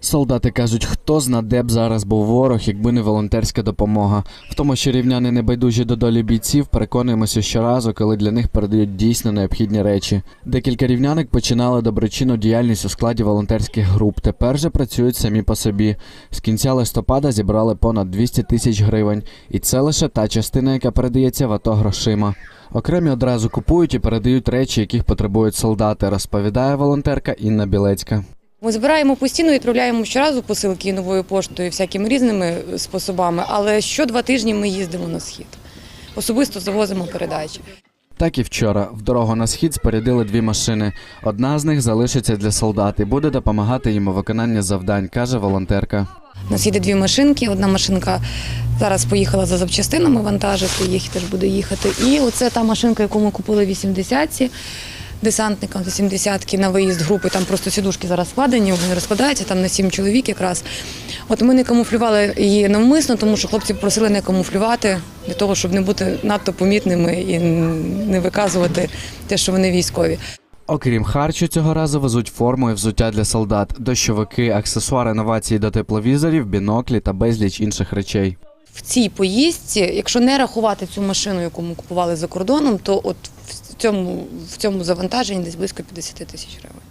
Солдати кажуть, хто зна, де б зараз був ворог, якби не волонтерська допомога. В тому, що рівняни небайдужі до долі бійців, переконуємося щоразу, коли для них передають дійсно необхідні речі. Декілька рівнянок починали доброчинну діяльність у складі волонтерських груп. Тепер же працюють самі по собі. З кінця листопада зібрали понад 200 тисяч гривень, і це лише та частина, яка передається в АТО грошима. Окремі одразу купують і передають речі, яких потребують солдати, розповідає волонтерка Інна Білецька. Ми збираємо постійно, відправляємо щоразу посилки новою поштою, всякими різними способами, але що два тижні ми їздимо на схід. Особисто завозимо передачі. Так і вчора в дорогу на схід спорядили дві машини. Одна з них залишиться для солдат і буде допомагати їм у виконанні завдань, каже волонтерка. У нас їде дві машинки. Одна машинка зараз поїхала за запчастинами вантажити, їх теж буде їхати. І оце та машинка, яку ми купили в 80-ці. Десантникам за 70-ки на виїзд групи, там просто сідушки зараз складені, вони розкладаються, там на сім чоловік якраз. От ми не камуфлювали її навмисно, тому що хлопці просили не камуфлювати для того, щоб не бути надто помітними і не виказувати те, що вони військові. Окрім харчу, цього разу везуть форму і взуття для солдат, дощовики, аксесуари новації до тепловізорів, біноклі та безліч інших речей. в цій поїздці, якщо не рахувати цю машину, яку ми купували за кордоном, то от в цьому, в цьому завантаженні десь близько 50 тисяч гривень.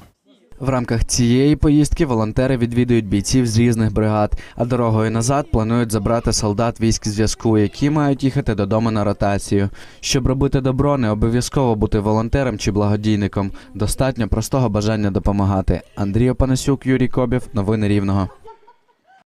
В рамках цієї поїздки волонтери відвідують бійців з різних бригад, а дорогою назад планують забрати солдат військ зв'язку, які мають їхати додому на ротацію. Щоб робити добро, не обов'язково бути волонтером чи благодійником. Достатньо простого бажання допомагати. Андрій Опанасюк, Юрій Кобів, новини Рівного.